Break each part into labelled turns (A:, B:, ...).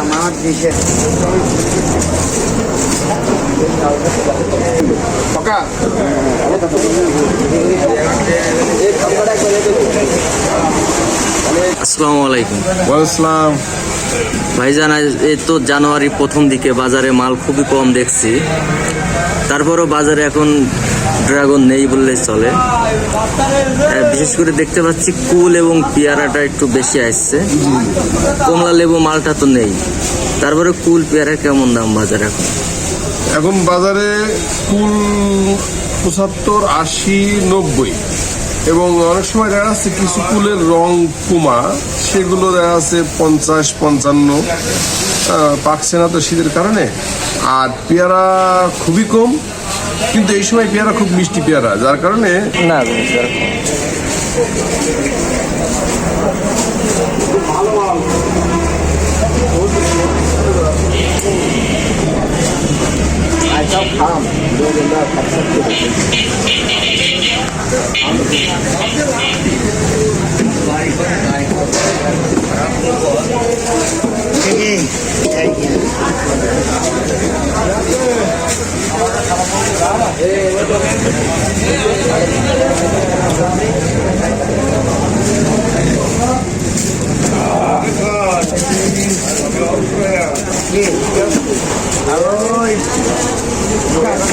A: আমার
B: আসসালামু আলাইকুম। ভাইজান এই তো জানুয়ারি প্রথম দিকে বাজারে মাল খুবই কম দেখছি। তারপরও বাজারে এখন ড্রাগন নেই বললেই চলে। বিশেষ করে দেখতে পাচ্ছি কুল এবং পেয়ারাটা একটু বেশি আসছে। কমলা লেবু মালটা তো নেই। তারপরে কুল পেয়ারা কেমন দাম বাজারে এখন?
C: এখন বাজারে কুল পঁচাত্তর, আশি, নব্বই। এবং অনেক সময় দেখা যাচ্ছে কিছু কুলের রং কুমা, সেগুলো দেখা যাচ্ছে পঞ্চাশ, পঞ্চান্ন। পাকছে না তো শীতের কারণে। আর পেয়ারা খুবই কম, কিন্তু এই সময় পেয়ারা খুব মিষ্টি পেয়ারা, যার কারণে
B: না ಇದೆಲ್ಲ ಕನ್ಸೆಪ್ಟ್ ಇರುತ್ತೆ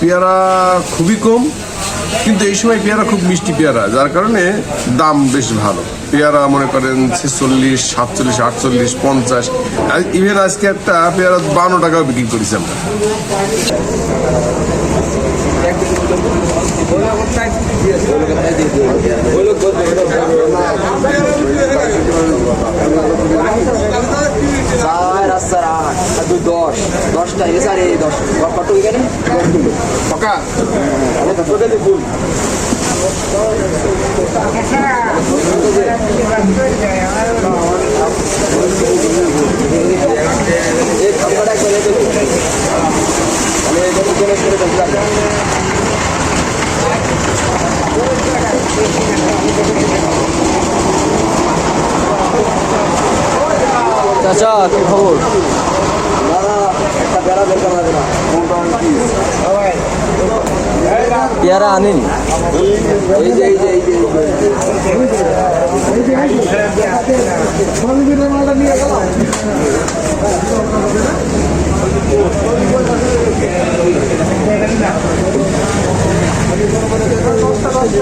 C: পেয়ারা খুবই কম। কিন্তু এই সময় পেয়ারা খুব মিষ্টি পেয়ারা, যার কারণে দাম বেশ ভালো। পেয়ারা মনে করেন ছেচল্লিশ, সাতচল্লিশ, আটচল্লিশ, পঞ্চাশ। ইভেন আজকে একটা পেয়ারা বান্ন টাকাও বিক্রি করেছি আমরা
A: চার আর চার আট আর দুই দশ দশটা এসে আর এই দশ কত এখানে দশ কিলো
C: পকা
A: এই খাবারটা করে দেবো আমি এই জন্য করে করে দেবো
B: চাচা কি খবর?
A: দাদা একটা বেড়া বের করা না
B: পেয়ারা আনেনি।
A: এই এই যে এই যে।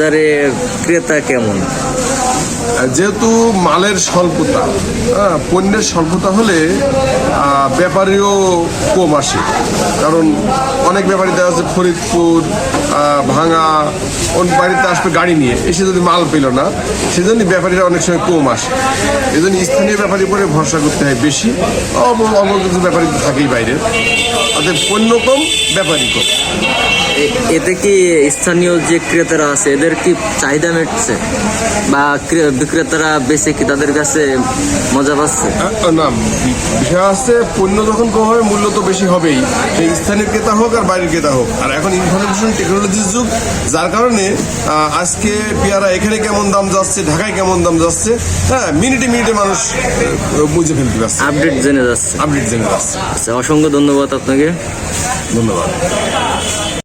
B: বাজারে ক্রেতা কেমন?
C: যেহেতু মালের স্বল্পতা হ্যাঁ, পণ্যের স্বল্পতা হলে ব্যাপারীও কম আসে। কারণ অনেক ব্যাপারী দেখা যাচ্ছে ফরিদপুর ভাঙা ওর বাড়িতে আসবে গাড়ি নিয়ে। এসে যদি মাল পেল না সেজন্য ব্যাপারীরা অনেক সময় কম আসে। এই জন্য স্থানীয় ব্যাপারীর উপরে ভরসা করতে হয় বেশি। অল্প- কিছু ব্যাপারী থাকেই বাইরে। তাদের পণ্য কম ব্যাপারী কম।
B: এতে কি স্থানীয় যে ক্রেতারা আছে এদের কি চাহিদা মিটছে? বা বিক্রেতারা বেশি কি তাদের কাছে মজা পাচ্ছে?
C: না বিষয় আছে পণ্য যখন কম হবে মূল্য তো বেশি হবেই। সেই স্থানীয় ক্রেতা হোক আর বাইরের ক্রেতা হোক। আর এখন ইনফরমেশন টেকনোলজির যুগ যার কারণে আজকে পেয়ারা এখানে কেমন দাম যাচ্ছে ঢাকায় কেমন দাম যাচ্ছে হ্যাঁ মিনিটে মিনিটে মানুষ বুঝে ফেলতে পারছে।
B: আপডেট জেনে যাচ্ছে।
C: আপডেট জেনে যাচ্ছে।
B: আচ্ছা অসংখ্য ধন্যবাদ আপনাকে।
C: ধন্যবাদ।